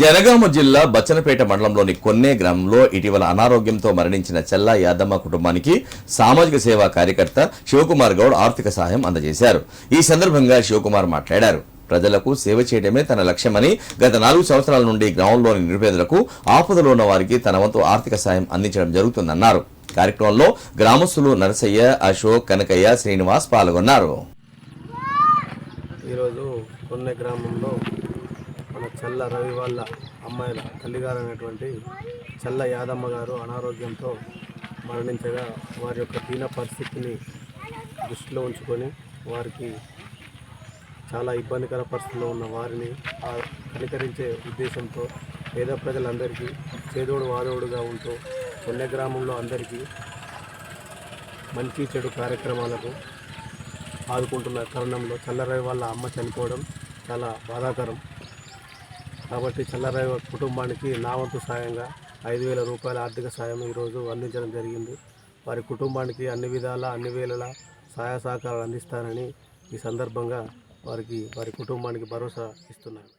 జనగామ జిల్లా బచ్చనపేట మండలంలోని కొన్నే గ్రామంలో ఇటీవల అనారోగ్యంతో మరణించిన చెల్లా యాదమ్మ కుటుంబానికి సామాజిక సేవా కార్యకర్త శివకుమార్ గౌడ్ ఆర్థిక సహాయం అందజేశారు. ఈ సందర్భంగా శివకుమార్ మాట్లాడారు. ప్రజలకు సేవ చేయడమే తన లక్ష్యమని గత నాలుగు సంవత్సరాల నుండి గ్రామంలోని నిరుపేదలకు ఆపదలో ఉన్న వారికి తన వంతు ఆర్థిక సాయం అందించడం జరుగుతుందన్నారు. కార్యక్రమంలో గ్రామస్తులు నరసయ్య అశోక్ కనకయ్య శ్రీనివాస్ పాల్గొన్నారు. ఈరోజు కొన్నె గ్రామంలో మన చల్ల రవి వాళ్ళ అమ్మాయిల తల్లిగారు అనేటువంటి చల్ల యాదమ్మ గారు అనారోగ్యంతో మరణించగా వారి యొక్క దీన పరిస్థితిని దృష్టిలో ఉంచుకొని వారికి చాలా ఇబ్బందికర పరిస్థితిలో ఉన్న వారిని ఆ కనికరించే ఉద్దేశంతో పేద ప్రజలందరికీ చేదోడు వాదోడుగా ఉంటూ కొన్నె గ్రామంలో అందరికీ మంచి చెడు కార్యక్రమాలకు ఆదుకుంటున్న తరుణంలో చల్లరవి వాళ్ళ అమ్మ చనిపోవడం చాలా బాధాకరం. కాబట్టి చెన్నారాయ కుటుంబానికి నా వంతు సాయంగా ఐదు వేల రూపాయల ఆర్థిక సాయం ఈరోజు అందించడం జరిగింది. వారి కుటుంబానికి అన్ని విధాల అన్ని వేళల సహాయ సహకారాలు అందిస్తానని ఈ సందర్భంగా వారికి వారి కుటుంబానికి భరోసా ఇస్తున్నాను.